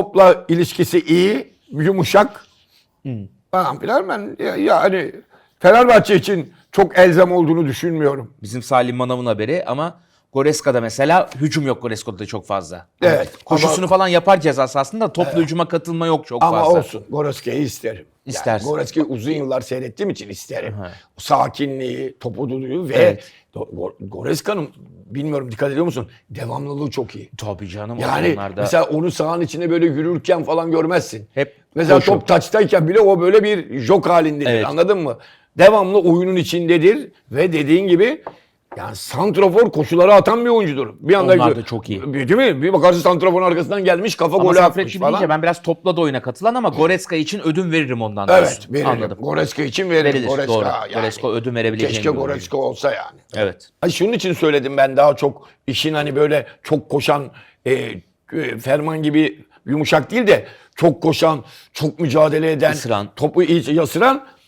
topla ilişkisi iyi, yumuşak falan filan. Ben ya- yani Fenerbahçe için çok elzem olduğunu düşünmüyorum. Bizim Salim Manav'ın haberi ama Goreska'da mesela hücum yok Goreska'da çok fazla. Evet, Koşusunu ama- falan yapar ceza sahasında toplu hücuma katılma yok çok Ama fazla. olsun. Goretzka'yı isterim. İstersin. Yani Goretzka'yı uzun yıllar seyrettiğim için isterim. Hı. Sakinliği, topu duruyor ve Evet. Go- Goreska'nın bilmiyorum dikkat ediyor musun? Devamlılığı çok iyi. Tabii canım Yani onlarda. mesela onu sahanın içinde böyle yürürken falan görmezsin. Hep mesela koşu. top taçtayken bile o böyle bir jok halindedir. Evet. Anladın mı? Devamlı oyunun içindedir ve dediğin gibi yani santrafor koşuları atan bir oyuncudur. Bir anda Onlar da çok iyi. Değil mi? Bir bakarsın santraforun arkasından gelmiş kafa ama golü atmış falan. deyince ben biraz topla da oyuna katılan ama Goretzka için ödün veririm ondan. Evet diyorsun. veririm. Anladım. Goretzka için veririm. Verilir, Goretzka, doğru. yani. Goretzka ödün verebileceğim Keşke bir oyuncu. Goretzka olsa yani. Evet. Ay şunun için söyledim ben daha çok işin hani böyle çok koşan e, e, Ferman gibi yumuşak değil de çok koşan, çok mücadele eden, Isıran. topu iyice yasıran